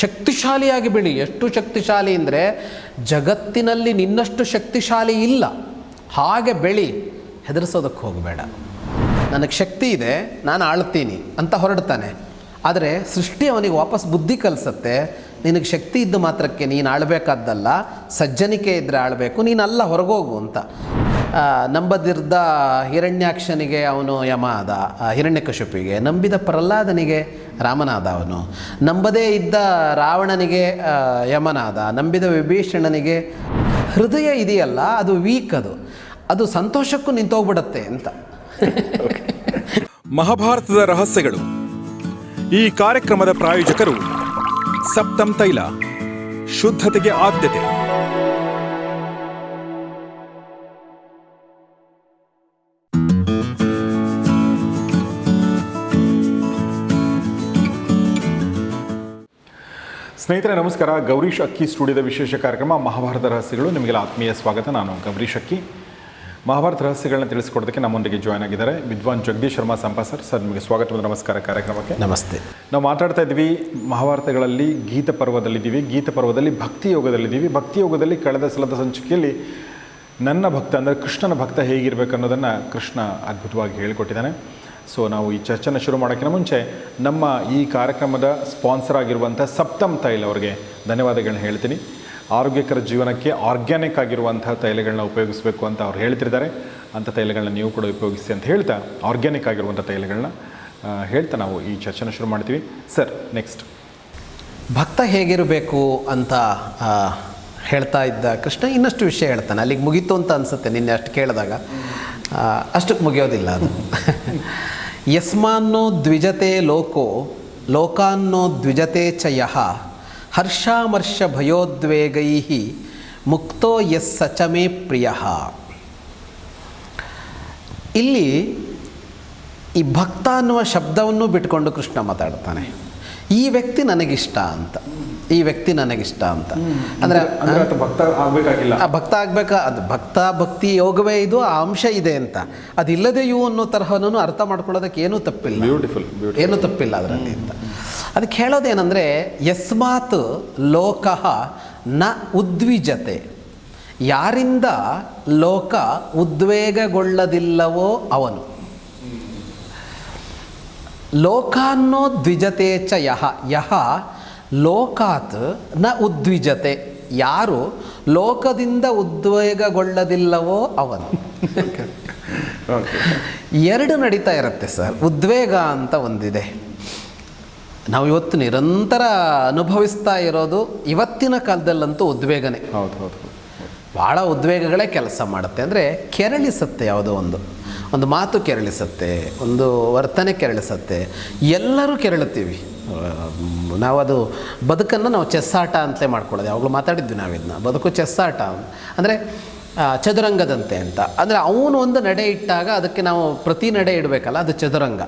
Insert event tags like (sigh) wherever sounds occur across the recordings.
ಶಕ್ತಿಶಾಲಿಯಾಗಿ ಬೆಳಿ ಎಷ್ಟು ಶಕ್ತಿಶಾಲಿ ಅಂದರೆ ಜಗತ್ತಿನಲ್ಲಿ ನಿನ್ನಷ್ಟು ಶಕ್ತಿಶಾಲಿ ಇಲ್ಲ. ಹಾಗೆ ಬೆಳಿ, ಹೆದರಿಸೋದಕ್ಕೆ ಹೋಗಬೇಡ. ನನಗೆ ಶಕ್ತಿ ಇದೆ, ನಾನು ಆಳ್ತೀನಿ ಅಂತ ಹೊರಡ್ತಾನೆ. ಆದರೆ ಸೃಷ್ಟಿ ಅವನಿಗೆ ವಾಪಸ್ ಬುದ್ಧಿ ಕಲಿಸತ್ತೆ, ನಿನಗೆ ಶಕ್ತಿ ಇದ್ದ ಮಾತ್ರಕ್ಕೆ ನೀನು ಆಳ್ಬೇಕಾದ್ದಲ್ಲ, ಸಜ್ಜನಿಕೆ ಇದ್ದರೆ ಆಳಬೇಕು, ನೀನಲ್ಲ ಹೊರಗೋಗು ಅಂತ. ನಂಬದಿರ್ದ ಹಿರಣ್ಯಾಕ್ಷನಿಗೆ ಅವನು ಯಮ ಆದ ಹಿರಣ್ಯಕಶಪಿಗೆ ನಂಬಿದ ಪ್ರಹ್ಲಾದನಿಗೆ ರಾಮನಾದ ಅವನು. ನಂಬದೇ ಇದ್ದ ರಾವಣನಿಗೆ ಯಮನಾದ. ನಂಬಿದ ವಿಭೀಷಣನಿಗೆ ಹೃದಯ ಇದೆಯಲ್ಲ, ಅದು ವೀಕ್ ಅದು. ಅದು ಸಂತೋಷಕ್ಕೂ ನಿಂತೋಗ್ಬಿಡತ್ತೆ ಅಂತ. (laughs) ಮಹಾಭಾರತದ ರಹಸ್ಯಗಳು. ಈ ಕಾರ್ಯಕ್ರಮದ ಪ್ರಾಯೋಜಕರು ಸಪ್ತಂ ತೈಲ, ಶುದ್ಧತೆಗೆ ಆದ್ಯತೆ. ಸ್ನೇಹಿತರೆ ನಮಸ್ಕಾರ. ಗೌರೀಶ್ ಅಕ್ಕಿ ಸ್ಟುಡಿಯೋದ ವಿಶೇಷ ಕಾರ್ಯಕ್ರಮ ಮಹಾಭಾರತ ರಹಸ್ಯಗಳು. ನಿಮಗೆಲ್ಲ ಆತ್ಮೀಯ ಸ್ವಾಗತ. ನಾನು ಗೌರೀಶ್ ಅಕ್ಕಿ ಮಹಾಭಾರತ ರಹಸ್ಯಗಳನ್ನ ತಿಳಿಸ್ಕೊಡೋದಕ್ಕೆ ನಮ್ಮೊಂದಿಗೆ ಜಾಯ್ನ್ ಆಗಿದ್ದಾರೆ ವಿದ್ವಾನ್ ಜಗದೀಶ್ ಶರ್ಮಾ ಸಂಪಾ ಸರ್. ಸರ್ ನಿಮಗೆ ಸ್ವಾಗತ ನಮಸ್ಕಾರ ಕಾರ್ಯಕ್ರಮಕ್ಕೆ. ನಮಸ್ತೆ. ನಾವು ಮಾತಾಡ್ತಾ ಇದ್ವಿ ಮಹಾಭಾರತಗಳಲ್ಲಿ ಗೀತ ಪರ್ವದಲ್ಲಿದ್ದೀವಿ. ಗೀತ ಪರ್ವದಲ್ಲಿ ಭಕ್ತಿ ಯೋಗದಲ್ಲಿದ್ದೀವಿ. ಭಕ್ತಿ ಯೋಗದಲ್ಲಿ ಕಳೆದ ಸಲದ ಸಂಚಿಕೆಯಲ್ಲಿ ನನ್ನ ಭಕ್ತ ಅಂದರೆ ಕೃಷ್ಣನ ಭಕ್ತ ಹೇಗಿರಬೇಕು ಅನ್ನೋದನ್ನು ಕೃಷ್ಣ ಅದ್ಭುತವಾಗಿ ಹೇಳಿಕೊಟ್ಟಿದ್ದಾನೆ. ಸೊ ನಾವು ಈ ಚರ್ಚೆನ ಶುರು ಮಾಡೋಕ್ಕಿಂತ ಮುಂಚೆ ನಮ್ಮ ಈ ಕಾರ್ಯಕ್ರಮದ ಸ್ಪಾನ್ಸರ್ ಆಗಿರುವಂಥ ಸಪ್ತಮ್ ತೈಲ್ ಅವರಿಗೆ ಧನ್ಯವಾದಗಳನ್ನ ಹೇಳ್ತೀನಿ. ಆರೋಗ್ಯಕರ ಜೀವನಕ್ಕೆ ಆರ್ಗ್ಯಾನಿಕ್ ಆಗಿರುವಂಥ ತೈಲಗಳನ್ನ ಉಪಯೋಗಿಸಬೇಕು ಅಂತ ಅವ್ರು ಹೇಳ್ತಿದ್ದಾರೆ. ಅಂಥ ತೈಲಗಳನ್ನ ನೀವು ಕೂಡ ಉಪಯೋಗಿಸಿ ಅಂತ ಹೇಳ್ತಾ ಆರ್ಗ್ಯಾನಿಕ್ ಆಗಿರುವಂಥ ತೈಲಗಳನ್ನ ಹೇಳ್ತಾ ನಾವು ಈ ಚರ್ಚೆನ ಶುರು ಮಾಡ್ತೀವಿ. Sir, next. ಭಕ್ತ ಹೇಗಿರಬೇಕು ಅಂತ ಹೇಳ್ತಾ ಇದ್ದ ಕೃಷ್ಣ ಇನ್ನಷ್ಟು ವಿಷಯ ಹೇಳ್ತಾನೆ. ಅಲ್ಲಿಗೆ ಮುಗೀತು ಅಂತ ಅನಿಸುತ್ತೆ ನಿನ್ನೆ ಅಷ್ಟು ಕೇಳಿದಾಗ. ಅಷ್ಟಕ್ಕೆ ಮುಗಿಯೋದಿಲ್ಲ ಅದು. (laughs) ಯಸ್ಮಾನ್ನೋ ದ್ವಿಜತೆ ಲೋಕೋ, ಲೋಕಾನ್ನೋ ದ್ವಿಜತೆ ಚ ಯಹ ಹರ್ಷಾಮರ್ಷ ಭಯೋದ್ವೇಗೈ ಮುಕ್ತೋ ಯಸ್ ಸಚಮೇ ಪ್ರಿಯ. ಇಲ್ಲಿ ಈ ಭಕ್ತ ಅನ್ನುವ ಶಬ್ದವನ್ನು ಬಿಟ್ಕೊಂಡು ಕೃಷ್ಣ ಮಾತಾಡ್ತಾನೆ. ಈ ವ್ಯಕ್ತಿ ನನಗಿಷ್ಟ ಅಂತ. ಈ ವ್ಯಕ್ತಿ ನನಗಿಷ್ಟ ಅಂತ. ಅಂದರೆ ಭಕ್ತ ಆಗಬೇಕಾಗಿಲ್ಲ. ಆ ಭಕ್ತ ಆಗ್ಬೇಕಾ? ಅದು ಭಕ್ತ ಭಕ್ತಿ ಯೋಗವೇ ಇದು ಆ ಅಂಶ ಇದೆ ಅಂತ. ಅದಿಲ್ಲದೆಯೂ ಅನ್ನೋ ತರಹನೂ ಅರ್ಥ ಮಾಡ್ಕೊಳ್ಳೋದಕ್ಕೆ ಏನೂ ತಪ್ಪಿಲ್ಲ. ಬ್ಯೂಟಿಫುಲ್ ಬ್ಯೂಟಿಫುಲ್ ಏನೂ ತಪ್ಪಿಲ್ಲ ಅದರಲ್ಲಿ ಅಂತ. ಅದಕ್ಕೆ ಹೇಳೋದೇನೆಂದರೆ ಯಸ್ಮಾತ್ ಲೋಕಃ ನ ಉದ್ವಿಜತೆ. ಯಾರಿಂದ ಲೋಕ ಉದ್ವೇಗಗೊಳ್ಳದಿಲ್ಲವೋ ಅವನು. ಲೋಕಾನ್ನೋ ದ್ವಿಜತೆ ಚ ಯಹ. ಯಹ ಲೋಕಾತ್ನ ಉದ್ವಿಜತೆ. ಯಾರು ಲೋಕದಿಂದ ಉದ್ವೇಗಗೊಳ್ಳದಿಲ್ಲವೋ ಅವನು. ಎರಡು ನಡೀತಾ ಇರುತ್ತೆ ಸರ್. ಉದ್ವೇಗ ಅಂತ ಒಂದಿದೆ. ನಾವು ಇವತ್ತು ನಿರಂತರ ಅನುಭವಿಸ್ತಾ ಇರೋದು ಇವತ್ತಿನ ಕಾಲದಲ್ಲಂತೂ ಉದ್ವೇಗನೇ. ಹೌದು ಹೌದು ಹೌದು. ಭಾಳ ಉದ್ವೇಗಗಳೇ ಕೆಲಸ ಮಾಡುತ್ತೆ. ಅಂದರೆ ಕೆರಳಿಸುತ್ತೆ ಯಾವುದೋ ಒಂದು. ಒಂದು ಮಾತು ಕೆರಳಿಸುತ್ತೆ ಒಂದು ವರ್ತನೆ ಕೆರಳಿಸುತ್ತೆ. ಎಲ್ಲರೂ ಕೆರಳುತ್ತೀವಿ. ನಾವು ಅದು ಬದುಕನ್ನು ನಾವು ಚೆಸ್ಸಾಟ ಅಂತಲೇ ಮಾಡ್ಕೊಳ್ಳೋದು. ಯಾವಾಗಲೂ ಮಾತಾಡಿದ್ವಿ ಇದನ್ನ. ಬದುಕು ಚೆಸ್ಸಾಟ ಅಂದರೆ ಚದುರಂಗದಂತೆ ಅಂತ. ಅಂದರೆ ಅವನು ಒಂದು ನಡೆ ಇಟ್ಟಾಗ ಅದಕ್ಕೆ ನಾವು ಪ್ರತಿ ನಡೆ ಇಡಬೇಕಲ್ಲ, ಅದು ಚದುರಂಗ.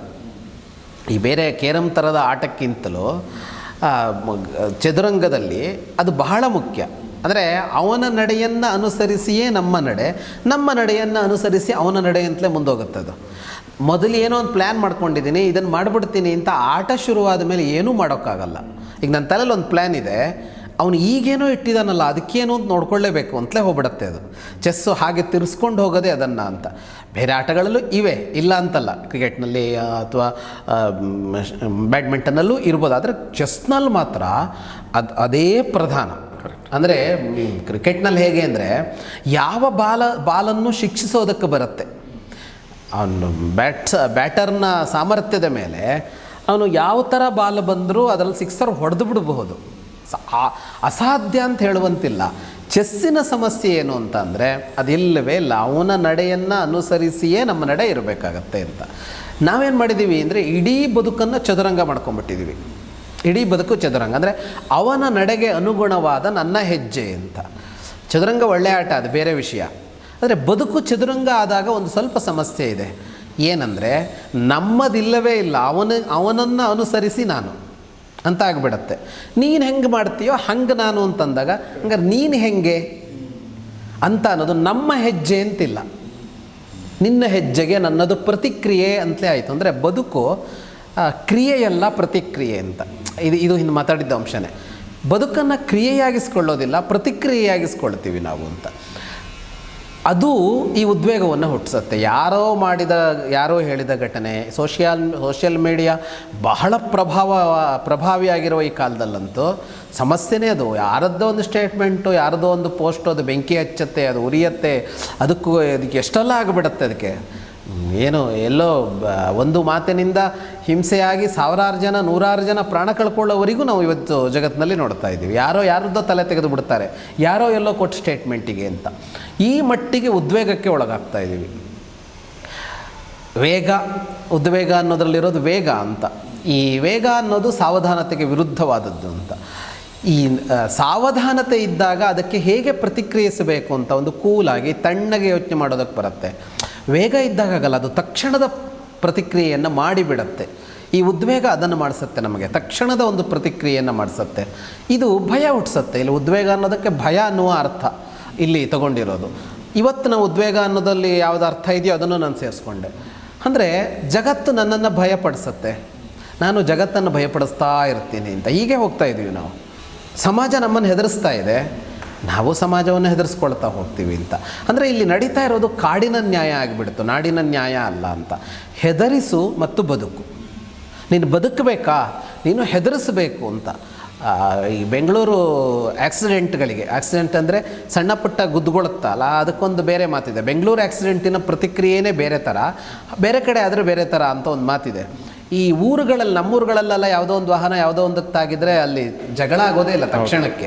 ಈ ಬೇರೆ ಕೇರಂ ಥರದ ಆಟಕ್ಕಿಂತಲೂ ಚದುರಂಗದಲ್ಲಿ ಅದು ಬಹಳ ಮುಖ್ಯ. ಅಂದರೆ ಅವನ ನಡೆಯನ್ನು ಅನುಸರಿಸಿಯೇ ನಮ್ಮ ನಡೆ, ನಮ್ಮ ನಡೆಯನ್ನು ಅನುಸರಿಸಿ ಅವನ ನಡೆಯಂತಲೇ ಮುಂದೋಗುತ್ತೆ ಮೊದಲು ಏನೋ ಒಂದು ಪ್ಲ್ಯಾನ್ ಮಾಡ್ಕೊಂಡಿದ್ದೀನಿ ಇದನ್ನು ಮಾಡಿಬಿಡ್ತೀನಿ ಅಂತ ಆಟ ಶುರುವಾದ ಮೇಲೆ ಏನೂ ಮಾಡೋಕ್ಕಾಗಲ್ಲ. ಈಗ ನನ್ನ ತಲೆಯಲ್ಲಿ ಒಂದು ಪ್ಲ್ಯಾನ್ ಇದೆ ಅವನು ಈಗೇನೋ ಇಟ್ಟಿದ್ದಾನಲ್ಲ ಅದಕ್ಕೇನು ಅಂತ ನೋಡ್ಕೊಳ್ಳೇಬೇಕು ಅಂತಲೇ ಹೋಗ್ಬಿಡತ್ತೆ ಅದು. ಚೆಸ್ಸು ಹಾಗೆ ತಿರ್ಸ್ಕೊಂಡು ಹೋಗೋದೇ ಅದನ್ನು ಅಂತ. ಬೇರೆ ಆಟಗಳಲ್ಲೂ ಇವೆ ಇಲ್ಲ ಅಂತಲ್ಲ. ಕ್ರಿಕೆಟ್ನಲ್ಲಿ ಅಥವಾ ಬ್ಯಾಡ್ಮಿಂಟನ್ನಲ್ಲೂ ಇರ್ಬೋದು. ಆದರೆ ಚೆಸ್ನಲ್ಲಿ ಮಾತ್ರ ಅದು ಅದೇ ಪ್ರಧಾನ. ಅಂದರೆ ಕ್ರಿಕೆಟ್ನಲ್ಲಿ ಹೇಗೆ ಅಂದರೆ ಯಾವ ಬಾಲ ಬಾಲನ್ನು ಶಿಕ್ಷಿಸೋದಕ್ಕೆ ಬರುತ್ತೆ. ಅವನು ಬ್ಯಾಟ್ಸ್ ಬ್ಯಾಟರ್ನ ಸಾಮರ್ಥ್ಯದ ಮೇಲೆ ಅವನು ಯಾವ ಥರ ಬಾಲ್ ಬಂದರೂ ಅದರಲ್ಲಿ ಸಿಕ್ಸರ್ ಹೊಡೆದು ಬಿಡಬಹುದು. ಅಸಾಧ್ಯ ಅಂತ ಹೇಳುವಂತಿಲ್ಲ. ಚೆಸ್ಸಿನ ಸಮಸ್ಯೆ ಏನು ಅಂತ ಅಂದರೆ ಅದಿಲ್ಲವೇ ಇಲ್ಲ. ಅವನ ನಡೆಯನ್ನು ಅನುಸರಿಸಿಯೇ ನಮ್ಮ ನಡೆ ಇರಬೇಕಾಗತ್ತೆ ಅಂತ. ನಾವೇನು ಮಾಡಿದ್ದೀವಿ ಅಂದರೆ ಇಡೀ ಬದುಕನ್ನು ಚದುರಂಗ ಮಾಡ್ಕೊಂಬಿಟ್ಟಿದ್ದೀವಿ ಇಡೀ ಬದುಕು ಚದುರಂಗ. ಅಂದರೆ ಅವನ ನಡೆಗೆ ಅನುಗುಣವಾದ ನನ್ನ ಹೆಜ್ಜೆ ಅಂತ. ಚದುರಂಗ ಒಳ್ಳೆ ಆಟ, ಅದು ಬೇರೆ ವಿಷಯ. ಆದರೆ ಬದುಕು ಚದುರಂಗ ಆದಾಗ ಒಂದು ಸ್ವಲ್ಪ ಸಮಸ್ಯೆ ಇದೆ. ಏನಂದರೆ ನಮ್ಮದಿಲ್ಲವೇ ಇಲ್ಲ. ಅವನ, ಅವನನ್ನು ಅನುಸರಿಸಿ ನಾನು. ಅಂತ ಆಗಿಬಿಡತ್ತೆ. ನೀನು ಹೆಂಗೆ ಮಾಡ್ತೀಯೋ ಹಂಗೆ ನಾನು ಅಂತಂದಾಗ, ಹಂಗಾರೆ ನೀನು ಹೆಂಗೆ? ಅಂತ ಅನ್ನೋದು ನಮ್ಮ ಹೆಜ್ಜೆ ಅಂತಿಲ್ಲ. ನಿನ್ನ ಹೆಜ್ಜೆಗೆ ನನ್ನದು ಪ್ರತಿಕ್ರಿಯೆ ಅಂತಲೇ ಆಯಿತು. ಅಂದರೆ ಬದುಕು ಕ್ರಿಯೆಯಲ್ಲ ಪ್ರತಿಕ್ರಿಯೆ ಅಂತ. ಇದು ಇದು ಹಿಂದೆ ಮಾತಾಡಿದ್ದ ಅಂಶನೇ. ಬದುಕನ್ನು ಕ್ರಿಯೆಯಾಗಿಸ್ಕೊಳ್ಳೋದಿಲ್ಲ, ಪ್ರತಿಕ್ರಿಯೆಯಾಗಿಸ್ಕೊಳ್ತೀವಿ ನಾವು ಅಂತ. ಅದು ಈ ಉದ್ವೇಗವನ್ನು ಹುಟ್ಟಿಸುತ್ತೆ. ಯಾರೋ ಮಾಡಿದ, ಯಾರೋ ಹೇಳಿದ ಘಟನೆ, ಸೋಷಿಯಲ್ ಸೋಷಿಯಲ್ ಮೀಡಿಯಾ ಬಹಳ ಪ್ರಭಾವ, ಪ್ರಭಾವಿಯಾಗಿರುವ ಈ ಕಾಲದಲ್ಲಂತೂ ಸಮಸ್ಯೆನೇ ಅದು. ಯಾರದ್ದೋ ಒಂದು ಸ್ಟೇಟ್ಮೆಂಟು ಯಾರದೋ ಒಂದು ಪೋಸ್ಟು, ಅದು ಬೆಂಕಿ ಹಚ್ಚತ್ತೆ, ಅದು ಉರಿಯತ್ತೆ, ಅದಕ್ಕೂ, ಅದಕ್ಕೆ ಎಷ್ಟೆಲ್ಲ ಆಗಿಬಿಡುತ್ತೆ ಅದಕ್ಕೆ. ಏನು, ಎಲ್ಲೋ ಒಂದು ಮಾತಿನಿಂದ ಹಿಂಸೆಯಾಗಿ ಸಾವಿರಾರು ಜನ, ನೂರಾರು ಜನ ಪ್ರಾಣ ಕಳ್ಕೊಳ್ಳೋವರೆಗೂ ನಾವು ಇವತ್ತು ಜಗತ್ತಿನಲ್ಲಿ ನೋಡ್ತಾ ಇದ್ದೀವಿ. ಯಾರೋ ಯಾರದ್ದೋ ತಲೆ ತೆಗೆದು ಬಿಡ್ತಾರೆ. ಯಾರೋ ಎಲ್ಲೋ ಕೊಟ್ಟು ಸ್ಟೇಟ್ಮೆಂಟಿಗೆ ಅಂತ. ಈ ಮಟ್ಟಿಗೆ ಉದ್ವೇಗಕ್ಕೆ ಒಳಗಾಗ್ತಾ ಇದ್ದೀವಿ. ವೇಗ, ಉದ್ವೇಗ ಅನ್ನೋದರಲ್ಲಿರೋದು ವೇಗ ಅಂತ. ಈ ವೇಗ ಅನ್ನೋದು ಸಾವಧಾನತೆಗೆ ವಿರುದ್ಧವಾದದ್ದು ಅಂತ. ಈ ಸಾವಧಾನತೆ ಇದ್ದಾಗ ಅದಕ್ಕೆ ಹೇಗೆ ಪ್ರತಿಕ್ರಿಯಿಸಬೇಕು ಅಂತ ಒಂದು ಕೂಲಾಗಿ ತಣ್ಣಗೆ ಯೋಚನೆ ಮಾಡೋದಕ್ಕೆ ಬರುತ್ತೆ. ವೇಗ ಇದ್ದಾಗಲ್ಲ ಅದು ತಕ್ಷಣದ ಪ್ರತಿಕ್ರಿಯೆಯನ್ನು ಮಾಡಿಬಿಡತ್ತೆ. ಈ ಉದ್ವೇಗ ಅದನ್ನು ಮಾಡಿಸುತ್ತೆ ನಮಗೆ. ತಕ್ಷಣದ ಒಂದು ಪ್ರತಿಕ್ರಿಯೆಯನ್ನು ಮಾಡಿಸುತ್ತೆ. ಇದು ಭಯ ಹುಟ್ಟಿಸುತ್ತೆ ಇಲ್ಲಿ ಉದ್ವೇಗ ಅನ್ನೋದಕ್ಕೆ ಭಯ ಅನ್ನುವ ಅರ್ಥ ಇಲ್ಲಿ ತಗೊಂಡಿರೋದು. ಇವತ್ತು ನಾವು ಉದ್ವೇಗ ಅನ್ನೋದಲ್ಲಿ ಯಾವುದು ಅರ್ಥ ಇದೆಯೋ ಅದನ್ನು ನಾನು ಸೇರಿಸ್ಕೊಂಡೆ. ಅಂದರೆ ಜಗತ್ತು ನನ್ನನ್ನು ಭಯಪಡಿಸುತ್ತೆ. ನಾನು ಜಗತ್ತನ್ನು ಭಯಪಡಿಸ್ತಾ ಇರ್ತೀನಿ ಅಂತ. ಹೀಗೆ ಹೋಗ್ತಾ ಇದ್ದೀವಿ ನಾವು. ಸಮಾಜ ನಮ್ಮನ್ನು ಹೆದರಿಸ್ತಾ ಇದೆ. ನಾವು ಸಮಾಜವನ್ನು ಹೆದರಿಸ್ಕೊಳ್ತಾ ಹೋಗ್ತೀವಿ ಅಂತ. ಅಂದರೆ ಇಲ್ಲಿ ನಡೀತಾ ಇರೋದು ಕಾಡಿನ ನ್ಯಾಯ ಆಗಿಬಿಡ್ತು. ನಾಡಿನ ನ್ಯಾಯ ಅಲ್ಲ ಅಂತ. ಹೆದರಿಸು ಮತ್ತು ಬದುಕು. ನೀನು ಬದುಕಬೇಕಾ? ನೀನು ಹೆದರಿಸಬೇಕು ಅಂತ. ಈ ಬೆಂಗಳೂರು ಆಕ್ಸಿಡೆಂಟ್ಗಳಿಗೆ, ಆಕ್ಸಿಡೆಂಟ್ ಅಂದರೆ ಸಣ್ಣ ಪುಟ್ಟ ಗುದ್ದುಗೊಳುತ್ತಲ್ಲ ಅದಕ್ಕೊಂದು ಬೇರೆ ಮಾತಿದೆ. ಬೆಂಗಳೂರು ಆಕ್ಸಿಡೆಂಟಿನ ಪ್ರತಿಕ್ರಿಯೆನೇ ಬೇರೆ ಥರ ಬೇರೆ ಕಡೆ ಆದರೆ ಬೇರೆ ಥರ ಅಂತ ಒಂದು ಮಾತಿದೆ. ಈ ಊರುಗಳಲ್ಲಿ ನಮ್ಮೂರುಗಳಲ್ಲೆಲ್ಲ ಯಾವುದೋ ಒಂದು ವಾಹನ ಯಾವುದೋ ಒಂದಕ್ಕೆ ತಾಗಿದ್ರೆ ಅಲ್ಲಿ ಜಗಳ ಆಗೋದೇ ಇಲ್ಲ ತಕ್ಷಣಕ್ಕೆ.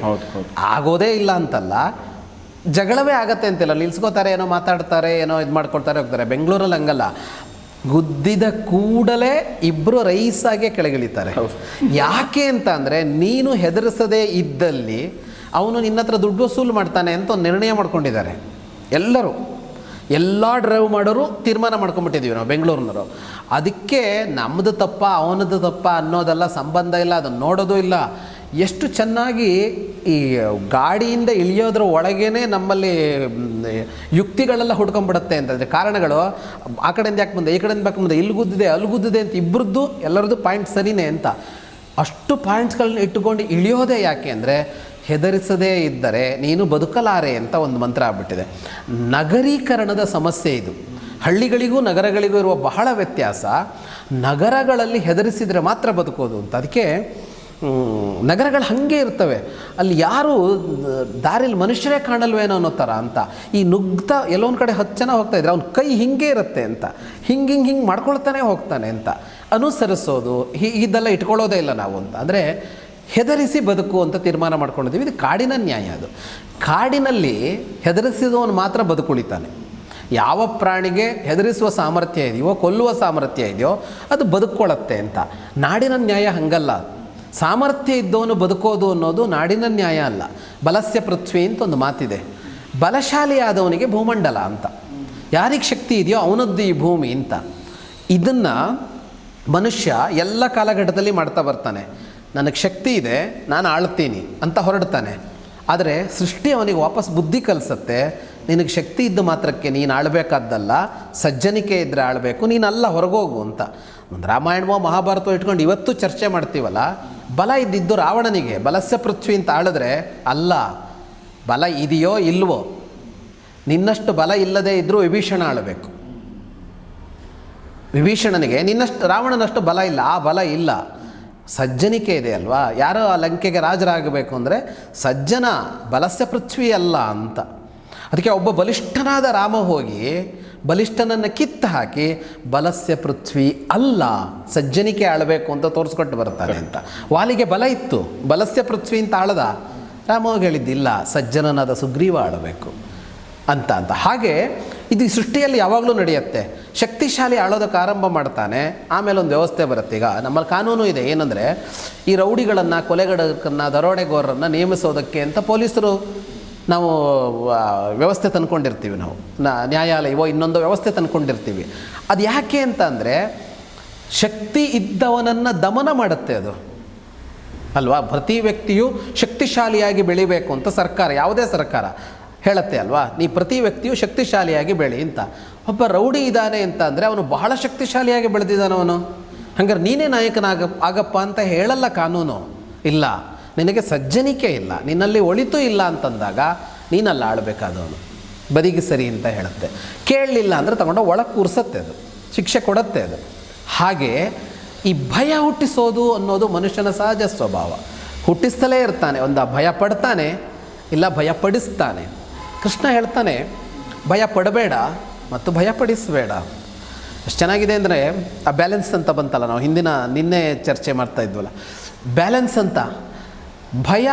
ಆಗೋದೇ ಇಲ್ಲ ಅಂತಲ್ಲ ಜಗಳವೇ ಆಗತ್ತೆ ಅಂತಿಲ್ಲ. ನಿಲ್ಸ್ಕೋತಾರೆ ಏನೋ ಮಾತಾಡ್ತಾರೆ ಏನೋ ಇದು ಮಾಡ್ಕೊಳ್ತಾರೆ ಹೋಗ್ತಾರೆ. ಬೆಂಗಳೂರಲ್ಲಿ ಹಂಗಲ್ಲ. ಗುದ್ದಿದ ಕೂಡಲೇ ಇಬ್ಬರು ರೈಸಾಗೆ ಕೆಳಗಿಳಿತಾರೆ. ಯಾಕೆ ಅಂತ ಅಂದರೆ ನೀನು ಹೆದರಿಸದೇ ಇದ್ದಲ್ಲಿ ಅವನು ನಿನ್ನ ಹತ್ರ ದುಡ್ಡು ವಸೂಲು ಮಾಡ್ತಾನೆ ಅಂತ ಒಂದು ನಿರ್ಣಯ ಮಾಡ್ಕೊಂಡಿದ್ದಾರೆ. ಎಲ್ಲರೂ. ಎಲ್ಲ ಡ್ರೈವ್ ಮಾಡೋರು ತೀರ್ಮಾನ ಮಾಡ್ಕೊಂಬಿಟ್ಟಿದ್ದೀವಿ ನಾವು, ಬೆಂಗಳೂರಿನವರು. ಅದಕ್ಕೆ ನಮ್ಮದು ತಪ್ಪ ಅವನದು ತಪ್ಪ ಅನ್ನೋದೆಲ್ಲ ಸಂಬಂಧ ಇಲ್ಲ, ಅದನ್ನು ನೋಡೋದು ಇಲ್ಲ. ಎಷ್ಟು ಚೆನ್ನಾಗಿ ಈ ಗಾಡಿಯಿಂದ ಇಳಿಯೋದ್ರ ಒಳಗೇ ನಮ್ಮಲ್ಲಿ ಯುಕ್ತಿಗಳೆಲ್ಲ ಹುಡ್ಕೊಂಡ್ಬಿಡುತ್ತೆ ಅಂತಂದರೆ ಕಾರಣಗಳು, ಆ ಕಡೆಯಿಂದ ಯಾಕೆ ಬಂದೆ, ಈ ಕಡೆಯಿಂದ ಯಾಕೆ ಮುಂದೆ ಇಲ್ಲಿ ಗುದ್ದಿದೆ, ಅಲ್ಲಿ ಗುದ್ದಿದೆ ಅಂತ ಇಬ್ಬರದ್ದು ಎಲ್ಲರದ್ದು ಪಾಯಿಂಟ್ ಸರಿನೇ ಅಂತ. ಅಷ್ಟು ಪಾಯಿಂಟ್ಸ್ಗಳನ್ನ ಇಟ್ಟುಕೊಂಡು ಇಳಿಯೋದೇ ಯಾಕೆ ಅಂದರೆ ಹೆದರಿಸದೇ ಇದ್ದರೆ ನೀನು ಬದುಕಲಾರೆ ಅಂತ ಒಂದು ಮಂತ್ರ ಆಗ್ಬಿಟ್ಟಿದೆ. ನಗರೀಕರಣದ ಸಮಸ್ಯೆ ಇದು. ಹಳ್ಳಿಗಳಿಗೂ ನಗರಗಳಿಗೂ ಇರುವ ಬಹಳ ವ್ಯತ್ಯಾಸ. ನಗರಗಳಲ್ಲಿ ಹೆದರಿಸಿದರೆ ಮಾತ್ರ ಬದುಕೋದು ಅಂತ. ಅದಕ್ಕೆ ನಗರಗಳು ಹಾಗೆ ಇರ್ತವೆ. ಅಲ್ಲಿ ಯಾರು ದಾರಿಲಿ ಮನುಷ್ಯರೇ ಕಾಣಲ್ವೇನೋ ಅನ್ನೋ ಥರ ಅಂತ. ಈ ನುಗ್ತಾ ಎಲ್ಲೊಂದು ಕಡೆ ಹತ್ತು ಜನ ಹೋಗ್ತಾ ಇದ್ರೆ ಅವ್ನ ಕೈ ಹಿಂಗೆ ಇರುತ್ತೆ ಅಂತ. ಹಿಂಗೆ ಹಿಂಗೆ ಹಿಂಗೆ ಮಾಡ್ಕೊಳ್ತಾನೆ ಹೋಗ್ತಾನೆ ಅಂತ. ಅನುಸರಿಸೋದು ಇದೆಲ್ಲ ಇಟ್ಕೊಳ್ಳೋದೇ ಇಲ್ಲ ನಾವು ಅಂತ. ಅಂದರೆ ಹೆದರಿಸಿ ಬದುಕು ಅಂತ ತೀರ್ಮಾನ ಮಾಡ್ಕೊಂಡಿದ್ದೀವಿ. ಇದು ಕಾಡಿನ ನ್ಯಾಯ ಅದು. ಕಾಡಿನಲ್ಲಿ ಹೆದರಿಸಿದವನು ಮಾತ್ರ ಬದುಕುಳಿತಾನೆ. ಯಾವ ಪ್ರಾಣಿಗೆ ಹೆದರಿಸುವ ಸಾಮರ್ಥ್ಯ ಇದೆಯೋ, ಕೊಲ್ಲುವ ಸಾಮರ್ಥ್ಯ ಇದೆಯೋ, ಅದು ಬದುಕೊಳ್ಳುತ್ತೆ ಅಂತ. ನಾಡಿನ ನ್ಯಾಯ ಹಂಗಲ್ಲ. ಸಾಮರ್ಥ್ಯ ಇದ್ದವನು ಬದುಕೋದು ಅನ್ನೋದು ನಾಡಿನ ನ್ಯಾಯ ಅಲ್ಲ. ಬಲಸ್ಯ ಪೃಥ್ವಿ ಅಂತ ಒಂದು ಮಾತಿದೆ. ಬಲಶಾಲಿಯಾದವನಿಗೆ ಭೂಮಂಡಲ ಅಂತ. ಯಾರಿಗೆ ಶಕ್ತಿ ಇದೆಯೋ ಅವನದ್ದು ಈ ಭೂಮಿ ಅಂತ. ಇದನ್ನು ಮನುಷ್ಯ ಎಲ್ಲ ಕಾಲಘಟ್ಟದಲ್ಲಿ ಮಾಡ್ತಾ ಬರ್ತಾನೆ. ನನಗೆ ಶಕ್ತಿ ಇದೆ, ನಾನು ಆಳ್ತೀನಿ ಅಂತ ಹೊರಡ್ತಾನೆ. ಆದರೆ ಸೃಷ್ಟಿ ಅವನಿಗೆ ವಾಪಸ್ ಬುದ್ಧಿ ಕಲಿಸುತ್ತೆ, ನಿನಗೆ ಶಕ್ತಿ ಇದ್ದ ಮಾತ್ರಕ್ಕೆ ನೀನು ಆಳಬೇಕಾದ್ದಲ್ಲ, ಸಜ್ಜನಿಕೆ ಇದ್ದರೆ ಆಳಬೇಕು ನೀನಲ್ಲ ಹೊರಗೋಗು ಅಂತ. ಒಂದು ರಾಮಾಯಣವೋ ಮಹಾಭಾರತವೋ ಇಟ್ಕೊಂಡು ಇವತ್ತು ಚರ್ಚೆ ಮಾಡ್ತೀವಲ್ಲ, ಬಲ ಇದ್ದಿದ್ದು ರಾವಣನಿಗೆ, ಬಲಸ್ಯ ಪೃಥ್ವಿ ಅಂತ ಆಳಿದ್ರೆ ಅಲ್ಲ, ಬಲ ಇದೆಯೋ ಇಲ್ವೋ, ನಿನ್ನಷ್ಟು ಬಲ ಇಲ್ಲದೇ ಇದ್ದರೂ ವಿಭೀಷಣ ಆಳಬೇಕು. ವಿಭೀಷಣನಿಗೆ ನಿನ್ನಷ್ಟು ರಾವಣನಷ್ಟು ಬಲ ಇಲ್ಲ, ಆ ಬಲ ಇಲ್ಲ. ಸಜ್ಜನಿಕೆ ಇದೆ ಅಲ್ವಾ? ಯಾರೋ ಆ ಲಂಕೆಗೆ ರಾಜರಾಗಬೇಕು ಅಂದರೆ ಸಜ್ಜನ ಬಲಸ್ಯ ಪೃಥ್ವಿ ಅಲ್ಲ ಅಂತ. ಅದಕ್ಕೆ ಒಬ್ಬ ಬಲಿಷ್ಠನಾದ ರಾಮ ಹೋಗಿ ಬಲಿಷ್ಠನನ್ನು ಕಿತ್ತು ಹಾಕಿ ಬಲಸ್ಯ ಪೃಥ್ವಿ ಅಲ್ಲ, ಸಜ್ಜನಿಕೆ ಆಳಬೇಕು ಅಂತ ತೋರಿಸ್ಕೊಟ್ಟು ಬರ್ತಾನೆ ಅಂತ. ವಾಲಿಗೆ ಬಲ ಇತ್ತು. ಬಲಸ್ಯ ಪೃಥ್ವಿ ಅಂತ ಆಳದ? ರಾಮ ಹೇಳಿದ್ದಿಲ್ಲ, ಸಜ್ಜನನಾದ ಸುಗ್ರೀವ ಆಳಬೇಕು ಅಂತ ಅಂತ. ಹಾಗೆ ಇದು ಸೃಷ್ಟಿಯಲ್ಲಿ ಯಾವಾಗಲೂ ನಡೆಯುತ್ತೆ. ಶಕ್ತಿಶಾಲಿ ಆಳೋದಕ್ಕೆ ಆರಂಭ ಮಾಡ್ತಾನೆ, ಆಮೇಲೆ ಒಂದು ವ್ಯವಸ್ಥೆ ಬರುತ್ತೆ. ಈಗ ನಮ್ಮಲ್ಲಿ ಕಾನೂನು ಇದೆ, ಏನಂದರೆ ಈ ರೌಡಿಗಳನ್ನು ಕೊಲೆಗಡಕನ್ನು ದರೋಡೆಗೋರನ್ನು ನೇಮಿಸೋದಕ್ಕೆ ಅಂತ ಪೊಲೀಸರು ನಾವು ವ್ಯವಸ್ಥೆ ತಂದ್ಕೊಂಡಿರ್ತೀವಿ ನಾವು. ನ್ಯಾಯಾಲಯವೋ ಇನ್ನೊಂದು ವ್ಯವಸ್ಥೆ ತಂದ್ಕೊಂಡಿರ್ತೀವಿ. ಅದು ಯಾಕೆ ಅಂತ ಅಂದರೆ, ಶಕ್ತಿ ಇದ್ದವನನ್ನು ದಮನ ಮಾಡುತ್ತೆ ಅದು. ಅಲ್ವಾ? ಪ್ರತಿ ವ್ಯಕ್ತಿಯು ಶಕ್ತಿಶಾಲಿಯಾಗಿ ಬೆಳಿಬೇಕು ಅಂತ ಸರ್ಕಾರ, ಯಾವುದೇ ಸರ್ಕಾರ. ಹೇಳುತ್ತೆ ಅಲ್ವಾ? ನೀ ಪ್ರತಿ ವ್ಯಕ್ತಿಯು ಶಕ್ತಿಶಾಲಿಯಾಗಿ ಬೆಳಿ ಅಂತ. ಒಬ್ಬ ರೌಡಿ ಇದ್ದಾನೆ ಅಂತ ಅಂದರೆ ಅವನು ಬಹಳ ಶಕ್ತಿಶಾಲಿಯಾಗಿ ಬೆಳೆದಿದ್ದಾನೆ ಅವನು. ಹಂಗಾರೆ ನೀನೇ ನಾಯಕನಾಗ ಆಗಪ್ಪ ಅಂತ ಹೇಳಲ್ಲ ಕಾನೂನು? ಇಲ್ಲ. ನಿನಗೆ ಸಜ್ಜನಿಕೆ ಇಲ್ಲ. ನಿನ್ನಲ್ಲಿ ಒಳಿತು ಇಲ್ಲ ಅಂತಂದಾಗ ನೀನಲ್ಲ ಆಳ್ಬೇಕಾದವನು. ಬದಿಗೆ ಸರಿ ಅಂತ ಹೇಳುತ್ತೆ. ಕೇಳಲಿಲ್ಲ ಅಂದರೆ ತಗೊಂಡು ಒಳಗೆ ಕೂರಿಸತ್ತೆ ಅದು. ಶಿಕ್ಷೆ ಕೊಡುತ್ತೆ ಅದು. ಹಾಗೆ ಈ ಭಯ ಹುಟ್ಟಿಸೋದು ಅನ್ನೋದು ಮನುಷ್ಯನ ಸಹಜ ಸ್ವಭಾವ. ಹುಟ್ಟಿಸ್ತಲೇ ಇರ್ತಾನೆ. ಒಂದು ಭಯ ಪಡ್ತಾನೆ, ಇಲ್ಲ ಭಯ ಪಡಿಸ್ತಾನೆ ಕೃಷ್ಣ ಹೇಳ್ತಾನೆ, ಭಯ ಪಡಬೇಡ ಮತ್ತು ಭಯ ಪಡಿಸಬೇಡ ಎಷ್ಟು ಚೆನ್ನಾಗಿದೆ ಅಂದರೆ, ಆ ಬ್ಯಾಲೆನ್ಸ್ ಅಂತ ಬಂತಲ್ಲ ನಾವು ಹಿಂದಿನ ನಿನ್ನೆ ಚರ್ಚೆ ಮಾಡ್ತಾ ಇದ್ವಲ್ಲ. ಬ್ಯಾಲೆನ್ಸ್ ಅಂತ, ಭಯ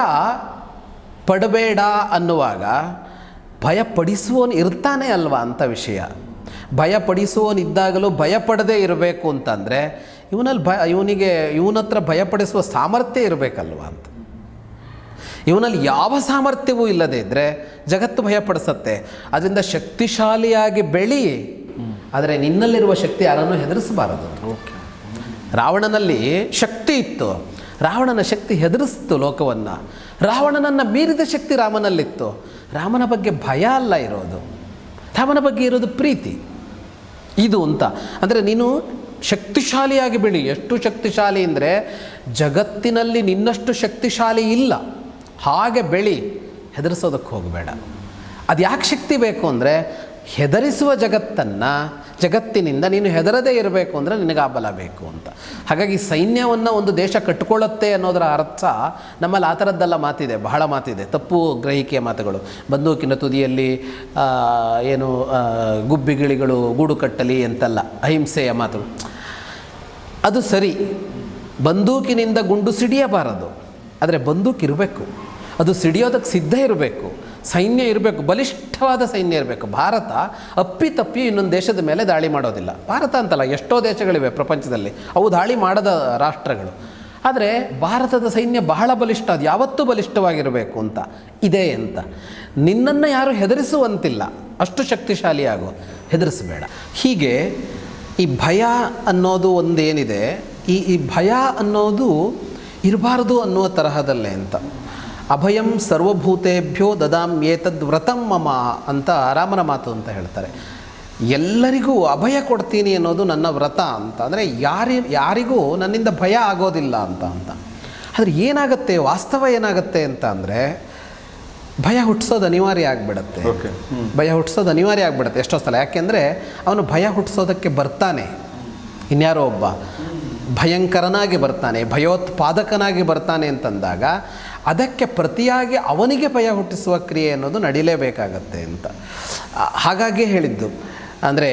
ಪಡಬೇಡ ಅನ್ನುವಾಗ ಭಯ ಪಡಿಸುವವನು ಇರ್ತಾನೆ ಅಲ್ವಾ ಅಂತ ವಿಷಯ. ಭಯ ಪಡಿಸುವವನಿದ್ದಾಗಲೂ ಭಯ ಪಡದೇ ಇರಬೇಕು ಅಂತಂದರೆ, ಇವನಲ್ಲಿ ಭಯ, ಇವನಿಗೆ, ಇವನತ್ರ ಭಯಪಡಿಸುವ ಸಾಮರ್ಥ್ಯ ಇರಬೇಕಲ್ವ ಅಂತ. ಇವನಲ್ಲಿ ಯಾವ ಸಾಮರ್ಥ್ಯವೂ ಇಲ್ಲದೇ ಇದ್ದರೆ ಜಗತ್ತು ಭಯಪಡಿಸತ್ತೆ. ಅದರಿಂದ ಶಕ್ತಿಶಾಲಿಯಾಗಿ ಬೆಳಿ. ಆದರೆ ನಿನ್ನಲ್ಲಿರುವ ಶಕ್ತಿ ಯಾರನ್ನು ಹೆದರಿಸಬಾರದು. ಓಕೆ. ರಾವಣನಲ್ಲಿ ಶಕ್ತಿ ಇತ್ತು. ರಾವಣನ ಶಕ್ತಿ ಹೆದರಿಸ್ತು ಲೋಕವನ್ನು. ರಾವಣನನ್ನು ಮೀರಿದ ಶಕ್ತಿ ರಾಮನಲ್ಲಿತ್ತು. ರಾಮನ ಬಗ್ಗೆ ಭಯ ಅಲ್ಲ ಇರೋದು. ರಾಮನ ಬಗ್ಗೆ ಇರೋದು ಪ್ರೀತಿ. ಇದು ಅಂತ. ಅಂದರೆ ನೀನು ಶಕ್ತಿಶಾಲಿಯಾಗಿ ಬೆಳಿ. ಎಷ್ಟು ಶಕ್ತಿಶಾಲಿ ಅಂದರೆ ಜಗತ್ತಿನಲ್ಲಿ ನಿನ್ನಷ್ಟು ಶಕ್ತಿಶಾಲಿ ಇಲ್ಲ. ಹಾಗೆ ಬೆಳಿ ಹೆದರಿಸೋದಕ್ಕೆ ಹೋಗಬೇಡ. ಅದು ಯಾಕೆ ಶಕ್ತಿ ಬೇಕು ಅಂದರೆ ಹೆದರಿಸುವ ಜಗತ್ತನ್ನು, ಜಗತ್ತಿನಿಂದ ನೀನು ಹೆದರದೇ ಇರಬೇಕು ಅಂದರೆ ನಿನಗೆ ಆ ಬಲ ಬೇಕು ಅಂತ. ಹಾಗಾಗಿ ಸೈನ್ಯವನ್ನು ಒಂದು ದೇಶ ಕಟ್ಕೊಳ್ಳುತ್ತೆ ಅನ್ನೋದರ ಅರ್ಥ ನಮ್ಮಲ್ಲಿ ಆ ಥರದ್ದೆಲ್ಲ ಮಾತಿದೆ, ಬಹಳ ಮಾತಿದೆ. ತಪ್ಪು ಗ್ರಹಿಕೆಯ ಮಾತುಗಳು. ಬಂದೂಕಿನ ತುದಿಯಲ್ಲಿ ಏನು ಗುಬ್ಬಿಗಿಳಿಗಳು, ಗೂಡು ಕಟ್ಟಲಿ ಅಂತಲ್ಲ ಅಹಿಂಸೆಯ ಮಾತುಗಳು. ಅದು ಸರಿ. ಬಂದೂಕಿನಿಂದ ಗುಂಡು ಸಿಡಿಯಬಾರದು. ಆದರೆ ಬಂದೂಕು ಇರಬೇಕು ಅದು ಸಿಡಿಯೋದಕ್ಕೆ ಸಿದ್ಧ ಇರಬೇಕು, ಸೈನ್ಯ ಇರಬೇಕು, ಬಲಿಷ್ಠವಾದ ಸೈನ್ಯ ಇರಬೇಕು. ಭಾರತ ಅಪ್ಪಿತಪ್ಪಿ ಇನ್ನೊಂದು ದೇಶದ ಮೇಲೆ ದಾಳಿ ಮಾಡೋದಿಲ್ಲ. ಭಾರತ ಅಂತಲ್ಲ, ಎಷ್ಟೋ ದೇಶಗಳಿವೆ ಪ್ರಪಂಚದಲ್ಲಿ, ಅವು ದಾಳಿ ಮಾಡದ ರಾಷ್ಟ್ರಗಳು. ಆದರೆ ಭಾರತದ ಸೈನ್ಯ ಬಹಳ ಬಲಿಷ್ಠ, ಅದು ಯಾವತ್ತೂ ಬಲಿಷ್ಠವಾಗಿರಬೇಕು ಅಂತ. ಇದೆ ಅಂತ. ನಿನ್ನನ್ನು ಯಾರು ಹೆದರಿಸುವಂತಿಲ್ಲ. ಅಷ್ಟು ಶಕ್ತಿಶಾಲಿಯಾಗು, ಹೆದರಿಸಬೇಡ. ಹೀಗೆ ಈ ಭಯ ಅನ್ನೋದು ಒಂದೇನಿದೆ, ಈ ಈ ಭಯ ಅನ್ನೋದು ಇರಬಾರ್ದು ಅನ್ನುವ ತರಹದಲ್ಲೇ ಅಂತ. ಅಭಯಂ ಸರ್ವಭೂತೇಭ್ಯೋ ದದಾಮ್ಯೇತದ್ ವ್ರತಂ ಮಮ ಅಂತ ರಾಮನ ಮಾತು ಅಂತ ಹೇಳ್ತಾರೆ. ಎಲ್ಲರಿಗೂ ಅಭಯ ಕೊಡ್ತೀನಿ ಅನ್ನೋದು ನನ್ನ ವ್ರತ ಅಂತ. ಅಂದರೆ ಯಾರಿ ಯಾರಿಗೂ ನನ್ನಿಂದ ಭಯ ಆಗೋದಿಲ್ಲ ಅಂತ ಅಂತ. ಆದರೆ ಏನಾಗುತ್ತೆ ವಾಸ್ತವ ಏನಾಗುತ್ತೆ ಅಂತ ಅಂದರೆ ಭಯ ಹುಟ್ಟಿಸೋದು ಅನಿವಾರ್ಯ ಆಗಿಬಿಡತ್ತೆ. ಓಕೆ. ಭಯ ಹುಟ್ಟಿಸೋದು ಅನಿವಾರ್ಯ ಆಗಿಬಿಡುತ್ತೆ ಎಷ್ಟೋ ಸಲ. ಯಾಕೆಂದರೆ ಅವನು ಭಯ ಹುಟ್ಟಿಸೋದಕ್ಕೆ ಬರ್ತಾನೆ. ಇನ್ಯಾರೋ ಒಬ್ಬ ಭಯಂಕರನಾಗಿ ಬರ್ತಾನೆ ಭಯೋತ್ಪಾದಕನಾಗಿ ಬರ್ತಾನೆ ಅಂತಂದಾಗ ಅದಕ್ಕೆ ಪ್ರತಿಯಾಗಿ ಅವನಿಗೆ ಭಯ ಹುಟ್ಟಿಸುವ ಕ್ರಿಯೆ ಅನ್ನೋದು ನಡೀಲೇಬೇಕಾಗತ್ತೆ ಅಂತ. ಹಾಗಾಗಿ ಹೇಳಿದ್ದು, ಅಂದರೆ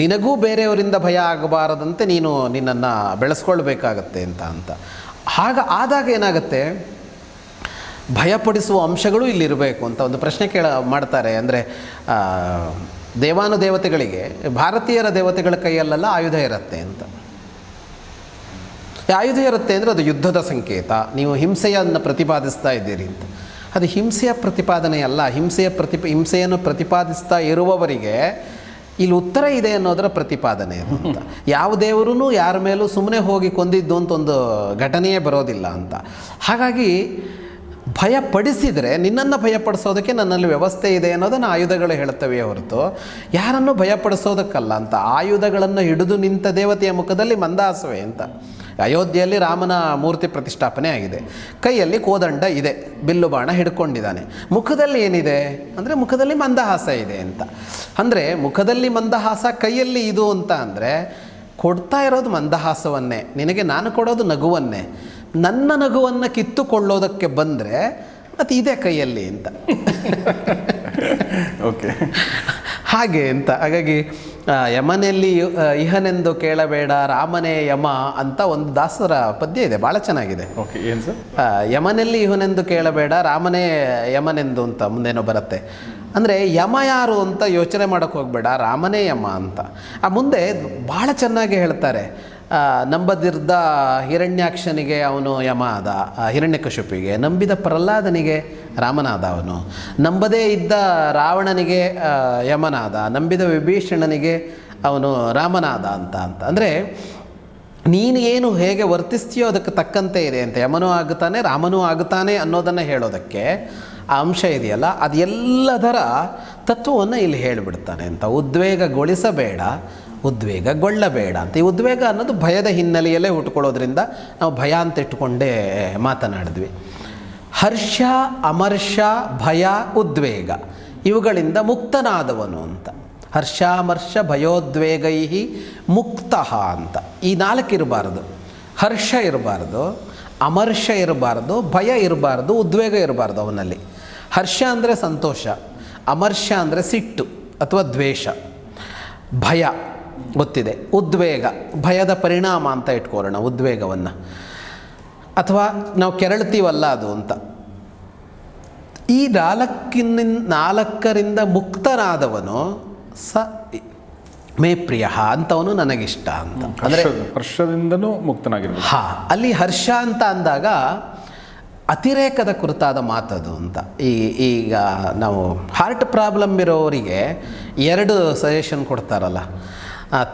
ನಿನಗೂ ಬೇರೆಯವರಿಂದ ಭಯ ಆಗಬಾರದಂತೆ ನೀನು ನಿನ್ನನ್ನು ಬೆಳೆಸ್ಕೊಳ್ಬೇಕಾಗತ್ತೆ ಅಂತ ಅಂತ. ಹಾಗ ಆದಾಗ ಏನಾಗುತ್ತೆ? ಭಯಪಡಿಸುವ ಅಂಶಗಳು ಇಲ್ಲಿರಬೇಕು ಅಂತ ಒಂದು ಪ್ರಶ್ನೆ ಕೇಳ, ಮಾಡ್ತಾರೆ. ಅಂದರೆ ದೇವಾನುದೇವತೆಗಳಿಗೆ ಭಾರತೀಯರ ದೇವತೆಗಳ ಕೈಯಲ್ಲೆಲ್ಲ ಆಯುಧ ಇರುತ್ತೆ ಅಂತ. ಆಯುಧ ಇರುತ್ತೆ ಅಂದರೆ ಅದು ಯುದ್ಧದ ಸಂಕೇತ. ನೀವು ಹಿಂಸೆಯನ್ನು ಪ್ರತಿಪಾದಿಸ್ತಾ ಇದ್ದೀರಿ ಅಂತ. ಅದು ಹಿಂಸೆಯ ಪ್ರತಿಪಾದನೆ ಅಲ್ಲ. ಹಿಂಸೆಯ ಪ್ರತಿಪ, ಹಿಂಸೆಯನ್ನು ಪ್ರತಿಪಾದಿಸ್ತಾ ಇರುವವರಿಗೆ ಇಲ್ಲಿ ಉತ್ತರ ಇದೆ ಅನ್ನೋದರ ಪ್ರತಿಪಾದನೆ ಅಂತ. ಯಾವ ದೇವರೂ ಯಾರ ಮೇಲೂ ಸುಮ್ಮನೆ ಹೋಗಿ ಕೊಂದಿದ್ದು ಅಂತ ಒಂದು ಘಟನೆಯೇ ಬರೋದಿಲ್ಲ ಅಂತ. ಹಾಗಾಗಿ ಭಯಪಡಿಸಿದರೆ, ನಿನ್ನನ್ನು ಭಯಪಡಿಸೋದಕ್ಕೆ ನನ್ನಲ್ಲಿ ವ್ಯವಸ್ಥೆ ಇದೆ ಅನ್ನೋದನ್ನು ಆಯುಧಗಳು ಹೇಳ್ತವೆ ಹೊರತು ಯಾರನ್ನು ಭಯಪಡಿಸೋದಕ್ಕಲ್ಲ ಅಂತ. ಆಯುಧಗಳನ್ನು ಹಿಡಿದು ನಿಂತ ದೇವತೆಯ ಮುಖದಲ್ಲಿ ಮಂದಾಸವೇ ಅಂತ. ಅಯೋಧ್ಯೆಯಲ್ಲಿ ರಾಮನ ಮೂರ್ತಿ ಪ್ರತಿಷ್ಠಾಪನೆ ಆಗಿದೆ. ಕೈಯಲ್ಲಿ ಕೋದಂಡ ಇದೆ. ಬಿಲ್ಲು ಬಾಣ ಹಿಡ್ಕೊಂಡಿದ್ದಾನೆ. ಮುಖದಲ್ಲಿ ಏನಿದೆ? ಅಂದರೆ ಮುಖದಲ್ಲಿ ಮಂದಹಾಸ ಇದೆ ಅಂತ. ಅಂದರೆ ಮುಖದಲ್ಲಿ ಮಂದಹಾಸ ಕೈಯಲ್ಲಿ ಇದು ಅಂತ ಅಂದರೆ ಕೊಡ್ತಾ ಇರೋದು ಮಂದಹಾಸವನ್ನೇ. ನಿನಗೆ ನಾನು ಕೊಡೋದು ನಗುವನ್ನೇ. ನನ್ನ ನಗುವನ್ನು ಕಿತ್ತುಕೊಳ್ಳೋದಕ್ಕೆ ಬಂದರೆ ಮತ್ತು ಇದೆ ಕೈಯಲ್ಲಿ ಅಂತ. (laughs) ಓಕೆ ಹಾಗೆ ಅಂತ. ಹಾಗಾಗಿ ಆ, ಇಹನೆಂದು ಕೇಳಬೇಡ ರಾಮನೇ ಯಮ ಅಂತ ಒಂದು ದಾಸರ ಪದ್ಯ ಇದೆ ಭಾಳ ಚೆನ್ನಾಗಿದೆ. ಓಕೆ ಏನು ಸರ್? ಯಮನೆಲ್ಲಿ ಇವನೆಂದು ಕೇಳಬೇಡ ರಾಮನೇ ಯಮನೆಂದು ಅಂತ ಮುಂದೇನೋ ಬರುತ್ತೆ. ಅಂದರೆ ಯಮ ಯಾರು ಅಂತ ಯೋಚನೆ ಮಾಡೋಕ್ಕೆ ಹೋಗಬೇಡ ರಾಮನೇ ಯಮ ಅಂತ. ಆ ಮುಂದೆ ಭಾಳ ಚೆನ್ನಾಗಿ ಹೇಳ್ತಾರೆ. ನಂಬದಿರ್ದ ಹಿರಣ್ಯಾಕ್ಷನಿಗೆ ಅವನು ಯಮ ಆದ ಹಿರಣ್ಯಕಶಪಿಗೆ ನಂಬಿದ ಪ್ರಹ್ಲಾದನಿಗೆ ರಾಮನಾದ ಅವನು. ನಂಬದೇ ಇದ್ದ ರಾವಣನಿಗೆ ಯಮನಾದ. ನಂಬಿದ ವಿಭೀಷಣನಿಗೆ ಅವನು ರಾಮನಾದ ಅಂತ ಅಂತ. ಅಂದರೆ, ನೀನು ಏನು ಹೇಗೆ ವರ್ತಿಸ್ತೀಯೋ ಅದಕ್ಕೆ ತಕ್ಕಂತೆ ಇದೆ ಅಂತ. ಯಮನೂ ಆಗುತ್ತಾನೆ, ರಾಮನೂ ಆಗುತ್ತಾನೆ ಅನ್ನೋದನ್ನು ಹೇಳೋದಕ್ಕೆ ಆ ಅಂಶ ಇದೆಯಲ್ಲ. ಅದೆಲ್ಲದರ ತತ್ವವನ್ನು ಇಲ್ಲಿ ಹೇಳಿಬಿಡ್ತಾನೆ ಅಂತ. ಉದ್ವೇಗಗೊಳಿಸಬೇಡ. ಉದ್ವೇಗಗೊಳ್ಳಬೇಡ ಅಂತ. ಈ ಉದ್ವೇಗ ಅನ್ನೋದು ಭಯದ ಹಿನ್ನೆಲೆಯಲ್ಲೇ ಹುಟ್ಕೊಳ್ಳೋದ್ರಿಂದ ನಾವು ಭಯ ಅಂತ ಇಟ್ಟುಕೊಂಡೇ ಮಾತನಾಡಿದ್ವಿ. ಹರ್ಷ, ಅಮರ್ಷ, ಭಯ, ಉದ್ವೇಗ ಇವುಗಳಿಂದ ಮುಕ್ತನಾದವನು ಅಂತ. ಹರ್ಷಾಮರ್ಷ ಭಯೋದ್ವೇಗೈ ಮುಕ್ತ ಅಂತ. ಈ ನಾಲ್ಕು ಇರಬಾರ್ದು. ಹರ್ಷ ಇರಬಾರ್ದು, ಅಮರ್ಷ ಇರಬಾರ್ದು, ಭಯ ಇರಬಾರ್ದು, ಉದ್ವೇಗ ಇರಬಾರ್ದು ಅವನಲ್ಲಿ. ಹರ್ಷ ಅಂದರೆ ಸಂತೋಷ, ಅಮರ್ಷ ಅಂದರೆ ಸಿಟ್ಟು ಅಥವಾ ದ್ವೇಷ. ಭಯ ಗೊತ್ತಿದೆ. ಉದ್ವೇಗ ಭಯದ ಪರಿಣಾಮ ಅಂತ ಇಟ್ಕೊಳ್ಳೋಣ ಉದ್ವೇಗವನ್ನು. ಅಥವಾ ನಾವು ಕೆರಳ್ತೀವಲ್ಲ ಅದು ಅಂತ. ಈ ನಾಲ್ಕಿನ ನಾಲ್ಕರಿಂದ ಮುಕ್ತನಾದವನು ಸ ಮೇ ಪ್ರಿಯ ಅಂತವನು ನನಗಿಷ್ಟ ಅಂತ. ಅಂದರೆ ಹರ್ಷ ಹರ್ಷದಿಂದನೂ ಮುಕ್ತನಾಗಿರ್ಬೋದು ಹಾ ಅಲ್ಲಿ ಹರ್ಷ ಅಂತ ಅಂದಾಗ ಅತಿರೇಕದ ಕುರಿತಾದ ಮಾತದು ಅಂತ. ಈ ಈಗ ನಾವು ಹಾರ್ಟ್ ಪ್ರಾಬ್ಲಮ್ ಇರೋರಿಗೆ ಎರಡು ಸಜೆಷನ್ ಕೊಡ್ತಾರಲ್ಲ.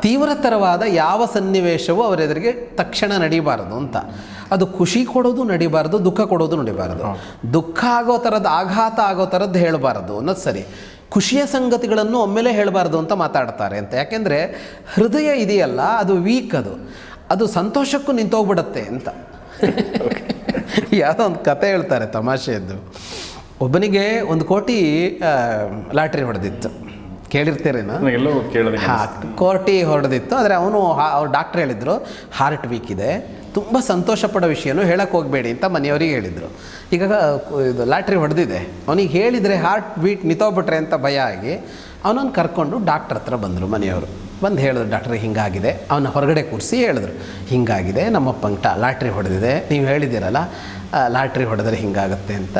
ತೀವ್ರತರವಾದ ಯಾವ ಸನ್ನಿವೇಶವೂ ಅವರೆದುರಿಗೆ ತಕ್ಷಣ ನಡಿಬಾರದು ಅಂತ. ಅದು ಖುಷಿ ಕೊಡೋದು ನಡಿಬಾರ್ದು ದುಃಖ ಕೊಡೋದು ನಡಿಬಾರ್ದು. ದುಃಖ ಆಗೋ ಥರದ್ದು ಆಘಾತ ಆಗೋ ಥರದ್ದು ಹೇಳಬಾರ್ದು ಅನ್ನೋದು ಸರಿ. ಖುಷಿಯ ಸಂಗತಿಗಳನ್ನು ಒಮ್ಮೆಲೇ ಹೇಳಬಾರ್ದು ಅಂತ ಮಾತಾಡ್ತಾರೆ ಅಂತ. ಯಾಕೆಂದರೆ ಹೃದಯ ಇದೆಯಲ್ಲ ಅದು ವೀಕ್ ಅದು. ಅದು ಸಂತೋಷಕ್ಕೂ ನಿಂತೋಗ್ಬಿಡತ್ತೆ ಅಂತ. ಯಾವುದೋ ಒಂದು ಕತೆ ಹೇಳ್ತಾರೆ ತಮಾಷೆಯದ್ದು. ಒಬ್ಬನಿಗೆ ಒಂದು ಕೋಟಿ ಲಾಟ್ರಿ ಹೊಡೆದಿತ್ತು. ಕೇಳಿರ್ತೀರೇನೋ? ಎಲ್ಲೋ ಕೇಳೋದು ಹಾ ಕೋಟಿ ಹೊಡೆದಿತ್ತು ಆದರೆ ಅವನು ಅವ್ರು ಡಾಕ್ಟ್ರ್ ಹೇಳಿದರು ಹಾರ್ಟ್ ವೀಕ್ ಇದೆ ತುಂಬ ಸಂತೋಷ ಪಡೋ ವಿಷಯನೂ ಹೇಳಕ್ಕೆ ಹೋಗಬೇಡಿ ಅಂತ ಮನೆಯವರಿಗೆ ಹೇಳಿದರು. ಈಗ ಇದು ಲಾಟ್ರಿ ಹೊಡೆದಿದೆ. ಅವನಿಗೆ ಹೇಳಿದರೆ ಹಾರ್ಟ್ ಬೀಟ್ ನಿಂತೋಗ್ಬಿಟ್ರೆ ಅಂತ ಭಯ ಆಗಿ ಅವನನ್ನು ಕರ್ಕೊಂಡು ಡಾಕ್ಟ್ರ್ ಹತ್ರ ಬಂದರು ಮನೆಯವರು. ಬಂದು ಹೇಳಿದ್ರು ಡಾಕ್ಟ್ರ್ ಹಿಂಗಾಗಿದೆ. ಅವನ ಹೊರಗಡೆ ಕೂರಿಸಿ ಹೇಳಿದ್ರು ಹಿಂಗಾಗಿದೆ ನಮ್ಮ ಪಂಕ್ಟ ಲಾಟ್ರಿ ಹೊಡೆದಿದೆ. ನೀವು ಹೇಳಿದ್ದೀರಲ್ಲ ಲಾಟ್ರಿ ಹೊಡೆದ್ರೆ ಹಿಂಗಾಗುತ್ತೆ ಅಂತ.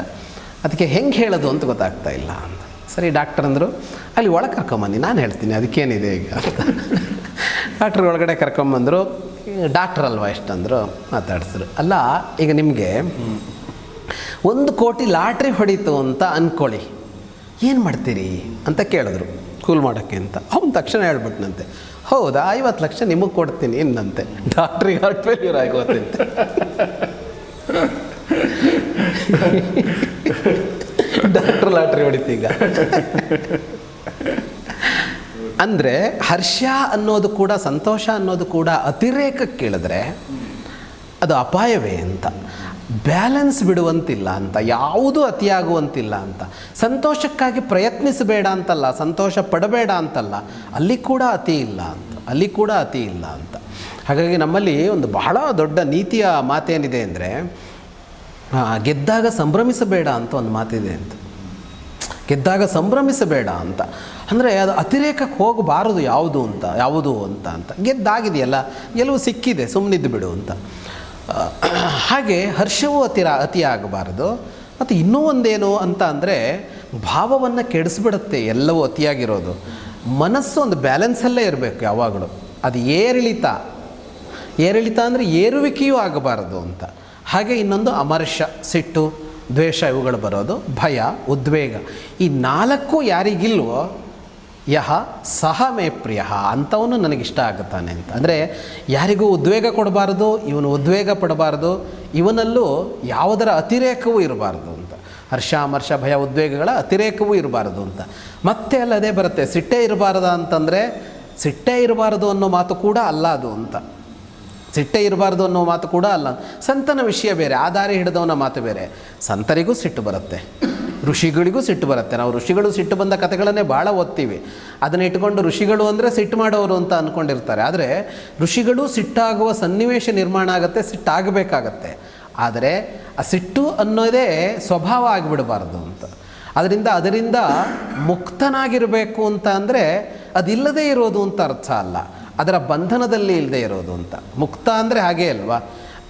ಅದಕ್ಕೆ ಹೆಂಗೆ ಹೇಳೋದು ಅಂತ ಗೊತ್ತಾಗ್ತಾ ಇಲ್ಲ ಅಂತ. ಸರಿ ಡಾಕ್ಟರ್ ಅಂದರು, ಅಲ್ಲಿ ಒಳಗೆ ಕರ್ಕೊಂಬನ್ನಿ, ನಾನು ಹೇಳ್ತೀನಿ, ಅದಕ್ಕೇನಿದೆ ಈಗ? ಡಾಕ್ಟ್ರ್ ಒಳಗಡೆ ಕರ್ಕೊಂಬಂದರು ಡಾಕ್ಟ್ರ್ ಅಲ್ವಾ ಎಷ್ಟಂದರು? ಮಾತಾಡಿಸಿದ್ರು. ಅಲ್ಲ, ಈಗ ನಿಮಗೆ ಒಂದು ಕೋಟಿ ಲಾಟ್ರಿ ಹೊಡೀತು ಅಂತ ಅಂದ್ಕೊಳ್ಳಿ ಏನು ಮಾಡ್ತೀರಿ? ಅಂತ ಕೇಳಿದ್ರು, ಕೂಲ್ ಮಾಡೋಕ್ಕೆ ಅಂತ. ಅವ್ನು ತಕ್ಷಣ ಹೇಳ್ಬಿಟ್ನಂತೆ, ಹೌದಾ, ಐವತ್ತು ಲಕ್ಷ ನಿಮಗೆ ಕೊಡ್ತೀನಿ ಇನ್ನಂತೆ ಡಾಕ್ಟ್ರಿಗೆ ಹಾರ್ಟ್ ಫೇಲ್ಯೂರ್ ಆಗೋತಂತೆ. ಡಾಕ್ಟ್ರ್ ಹೊಡಿತು ಈಗ. ಅಂದರೆ ಹರ್ಷ ಅನ್ನೋದು ಕೂಡ, ಸಂತೋಷ ಅನ್ನೋದು ಕೂಡ ಅತಿರೇಕ ಕೇಳಿದ್ರೆ ಅದು ಅಪಾಯವೇ ಅಂತ. ಬ್ಯಾಲೆನ್ಸ್ ಬಿಡುವಂತಿಲ್ಲ ಅಂತ, ಯಾವುದೂ ಅತಿಯಾಗುವಂತಿಲ್ಲ ಅಂತ. ಸಂತೋಷಕ್ಕಾಗಿ ಪ್ರಯತ್ನಿಸಬೇಡ ಅಂತಲ್ಲ, ಸಂತೋಷ ಪಡಬೇಡ ಅಂತಲ್ಲ, ಅಲ್ಲಿ ಕೂಡ ಅತಿ ಇಲ್ಲ ಅಂತ, ಅಲ್ಲಿ ಕೂಡ ಅತಿ ಇಲ್ಲ ಅಂತ. ಹಾಗಾಗಿ ನಮ್ಮಲ್ಲಿ ಒಂದು ಬಹಳ ದೊಡ್ಡ ನೀತಿಯ ಮಾತೇನಿದೆ ಅಂದರೆ ಗೆದ್ದಾಗ ಸಂಭ್ರಮಿಸಬೇಡ ಅಂತ ಒಂದು ಮಾತಿದೆ ಅಂತ. ಗೆದ್ದಾಗ ಸಂಭ್ರಮಿಸಬೇಡ ಅಂತ. ಅಂದರೆ ಅದು ಅತಿರೇಕಕ್ಕೆ ಹೋಗಬಾರದು ಯಾವುದು ಅಂತ ಯಾವುದು ಅಂತ ಅಂತ. ಗೆದ್ದಾಗಿದೆಯಲ್ಲ ಗೆಲುವು ಸಿಕ್ಕಿದೆ ಸುಮ್ಮನಿದ್ದು ಬಿಡು ಅಂತ. ಹಾಗೆ ಹರ್ಷವೂ ಅತಿರ ಅತಿ ಆಗಬಾರದು ಮತ್ತು ಇನ್ನೂ ಒಂದೇನು ಅಂತ ಅಂದರೆ, ಭಾವವನ್ನು ಕೆಡಿಸ್ಬಿಡುತ್ತೆ ಎಲ್ಲವೂ ಅತಿಯಾಗಿರೋದು. ಮನಸ್ಸು ಒಂದು ಬ್ಯಾಲೆನ್ಸಲ್ಲೇ ಇರಬೇಕು ಯಾವಾಗಲೂ. ಅದು ಏರಿಳಿತ. ಏರಿಳಿತ ಅಂದರೆ ಏರುವಿಕೆಯೂ ಆಗಬಾರದು ಅಂತ. ಹಾಗೆ ಇನ್ನೊಂದು ಅಮರ್ಷ, ಸಿಟ್ಟು. ದ್ವೇಷ ಇವುಗಳು ಬರೋದು, ಭಯ, ಉದ್ವೇಗ. ಈ ನಾಲ್ಕು ಯಾರಿಗಿಲ್ವೋ, ಯಹ ಸಹ ಮೇ ಪ್ರಿಯ ಅಂಥವನು ನನಗಿಷ್ಟ ಆಗುತ್ತಾನೆ ಅಂತ. ಅಂದರೆ ಯಾರಿಗೂ ಉದ್ವೇಗ ಕೊಡಬಾರ್ದು, ಇವನು ಉದ್ವೇಗ ಪಡಬಾರ್ದು, ಇವನಲ್ಲೂ ಯಾವುದರ ಅತಿರೇಕವೂ ಇರಬಾರ್ದು ಅಂತ. ಹರ್ಷ ಅಮರ್ಷ ಭಯ, ಉದ್ವೇಗಗಳ ಅತಿರೇಕವೂ ಇರಬಾರ್ದು ಅಂತ. ಮತ್ತೆ ಅಲ್ಲದೇ ಬರುತ್ತೆ, ಸಿಟ್ಟೇ ಇರಬಾರ್ದ ಅಂತಂದರೆ, ಸಿಟ್ಟೇ ಇರಬಾರ್ದು ಅನ್ನೋ ಮಾತು ಕೂಡ ಅಲ್ಲ ಅದು ಅಂತ. ಸಿಟ್ಟೆ ಇರಬಾರ್ದು ಅನ್ನೋ ಮಾತು ಕೂಡ ಅಲ್ಲ. ಸಂತನ ವಿಷಯ ಬೇರೆ, ಆಧಾರಿ ಹಿಡಿದವನ ಮಾತು ಬೇರೆ. ಸಂತರಿಗೂ ಸಿಟ್ಟು ಬರುತ್ತೆ. ಋಷಿಗಳಿಗೂ ಸಿಟ್ಟು ಬರುತ್ತೆ. ನಾವು ಋಷಿಗಳು ಸಿಟ್ಟು ಬಂದ ಕಥೆಗಳನ್ನೇ ಭಾಳ ಓದ್ತೀವಿ. ಅದನ್ನು ಇಟ್ಕೊಂಡು ಋಷಿಗಳು ಅಂದರೆ ಸಿಟ್ಟು ಮಾಡೋರು ಅಂತ ಅಂದ್ಕೊಂಡಿರ್ತಾರೆ ಆದರೆ ಋಷಿಗಳು ಸಿಟ್ಟಾಗುವ ಸನ್ನಿವೇಶ ನಿರ್ಮಾಣ ಆಗುತ್ತೆ, ಸಿಟ್ಟಾಗಬೇಕಾಗತ್ತೆ. ಆದರೆ ಆ ಸಿಟ್ಟು ಅನ್ನೋದೇ ಸ್ವಭಾವ ಆಗಿಬಿಡಬಾರ್ದು ಅಂತ. ಅದರಿಂದ ಅದರಿಂದ ಮುಕ್ತನಾಗಿರಬೇಕು ಅಂತ ಅಂದರೆ ಅದಿಲ್ಲದೇ ಇರೋದು ಅಂತ ಅರ್ಥ ಅಲ್ಲ. ಅದರ ಬಂಧನದಲ್ಲಿ ಇಲ್ಲದೆ ಇರೋದು ಅಂತ. ಮುಕ್ತ ಅಂದರೆ ಹಾಗೇ ಅಲ್ವಾ?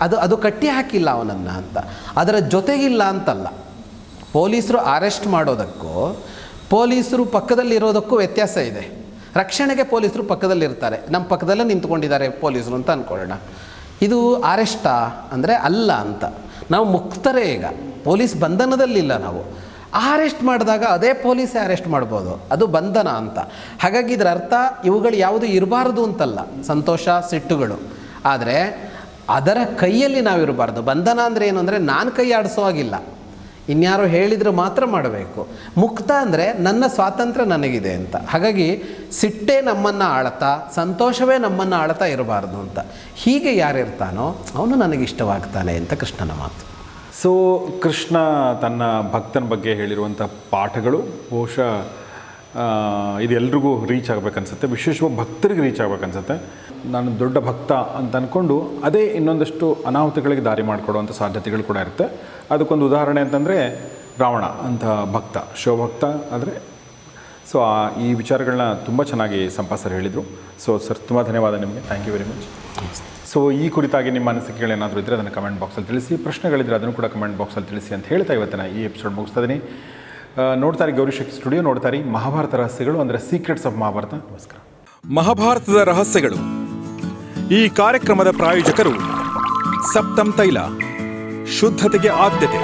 ಅದು ಅದು ಕಟ್ಟಿ ಹಾಕಿಲ್ಲ ಅವನನ್ನು ಅಂತ. ಅದರ ಜೊತೆಗಿಲ್ಲ ಅಂತಲ್ಲ. ಪೊಲೀಸರು ಅರೆಸ್ಟ್ ಮಾಡೋದಕ್ಕೂ, ಪೊಲೀಸರು ಪಕ್ಕದಲ್ಲಿರೋದಕ್ಕೂ ವ್ಯತ್ಯಾಸ ಇದೆ. ರಕ್ಷಣೆಗೆ ಪೊಲೀಸರು ಪಕ್ಕದಲ್ಲಿರ್ತಾರೆ. ನಮ್ಮ ಪಕ್ಕದಲ್ಲೇ ನಿಂತ್ಕೊಂಡಿದ್ದಾರೆ ಪೊಲೀಸರು ಅಂತ ಅಂದ್ಕೊಳ್ಳೋಣ ಇದು ಅರೆಸ್ಟಾ ಅಂದರೆ ಅಲ್ಲ ಅಂತ. ನಾವು ಮುಕ್ತರೇ ಈಗ. ಪೊಲೀಸ್ ಬಂಧನದಲ್ಲಿಲ್ಲ ನಾವು. ಅರೆಸ್ಟ್ ಮಾಡಿದಾಗ ಅದೇ ಪೊಲೀಸೇ ಅರೆಸ್ಟ್ ಮಾಡ್ಬೋದು. ಅದು ಬಂಧನ ಅಂತ. ಹಾಗಾಗಿ ಇದರ ಅರ್ಥ ಇವುಗಳು ಯಾವುದು ಇರಬಾರ್ದು ಅಂತಲ್ಲ. ಸಂತೋಷ, ಸಿಟ್ಟುಗಳು. ಆದರೆ ಅದರ ಕೈಯಲ್ಲಿ ನಾವಿರಬಾರ್ದು ಬಂಧನ ಅಂದರೆ ಏನು ಅಂದರೆ ನಾನು ಕೈ ಆಡಿಸೋ ಹಾಗಿಲ್ಲ. ಇನ್ಯಾರೋ ಹೇಳಿದರೆ ಮಾತ್ರ ಮಾಡಬೇಕು. ಮುಕ್ತ ಅಂದರೆ ನನ್ನ ಸ್ವಾತಂತ್ರ್ಯ ನನಗಿದೆ ಅಂತ. ಹಾಗಾಗಿ ಸಿಟ್ಟೇ ನಮ್ಮನ್ನು ಆಳ್ತಾ, ಸಂತೋಷವೇ ನಮ್ಮನ್ನು ಆಳ್ತಾ ಇರಬಾರ್ದು ಅಂತ. ಹೀಗೆ ಯಾರಿರ್ತಾನೋ ಅವನು ನನಗಿಷ್ಟವಾಗ್ತಾನೆ ಅಂತ ಕೃಷ್ಣನ ಮಾತು. ಸೊ ಕೃಷ್ಣ ತನ್ನ ಭಕ್ತನ ಬಗ್ಗೆ ಹೇಳಿರುವಂಥ ಪಾಠಗಳು ಬಹುಶಃ ಇದೆಲ್ರಿಗೂ ರೀಚ್ ಆಗಬೇಕನ್ಸುತ್ತೆ, ವಿಶೇಷವಾಗಿ ಭಕ್ತರಿಗೆ ರೀಚ್ ಆಗಬೇಕನ್ಸುತ್ತೆ. ನಾನು ದೊಡ್ಡ ಭಕ್ತ ಅಂತ ಅಂದ್ಕೊಂಡು ಅದೇ ಇನ್ನೊಂದಷ್ಟು ಅನಾಹುತಗಳಿಗೆ ದಾರಿ ಮಾಡಿಕೊಡುವಂಥ ಸಾಧ್ಯತೆಗಳು ಕೂಡ ಇರುತ್ತೆ. ಅದಕ್ಕೊಂದು ಉದಾಹರಣೆ ಅಂತಂದರೆ ರಾವಣ ಅಂತ ಭಕ್ತ ಶಿವಭಕ್ತ ಅಂದರೆ ಸೊ ಈ ವಿಚಾರಗಳನ್ನ ತುಂಬ ಚೆನ್ನಾಗಿ ಸಂಪಾ ಸರ್ ಹೇಳಿದರು. ಸೊ ಸರ್, ತುಂಬ ಧನ್ಯವಾದ ನಿಮಗೆ. Thank you very much so ಈ ಕುರಿತಾಗಿ ನಿಮ್ಮ ಅನಿಸಿಕೆಗಳೇನಾದರೂ ಇದ್ದರೆ ಅದನ್ನು ಕಮೆಂಟ್ ಬಾಕ್ಸಲ್ಲಿ ತಿಳಿಸಿ. ಪ್ರಶ್ನೆಗಳಿದ್ದರೆ ಅದನ್ನು ಕೂಡ ಕಮೆಂಟ್ ಬಾಕ್ಸಲ್ಲಿ ತಿಳಿಸಿ ಅಂತ ಹೇಳ್ತಾ ಇವತ್ತಿನ ಈ ಎಪಿಸೋಡ್ ಮುಗಿಸ್ತಾ ಇದ್ದೀನಿ ನೋಡ್ತಾರೆ ನೋಡ್ತಾರೆ ಗೌರಿಶಕ್ತಿ ಸ್ಟುಡಿಯೋ ನೋಡ್ತಾರೆ ಮಹಾಭಾರತ ರಹಸ್ಯಗಳು ಅಂದರೆ ಸೀಕ್ರೆಟ್ಸ್ ಆಫ್ ಮಹಾಭಾರತ. ನಮಸ್ಕಾರ. ಮಹಾಭಾರತದ ರಹಸ್ಯಗಳು. ಈ ಕಾರ್ಯಕ್ರಮದ ಪ್ರಾಯೋಜಕರು ಸಪ್ತಂ ತೈಲ, ಶುದ್ಧತೆಗೆ ಆದ್ಯತೆ.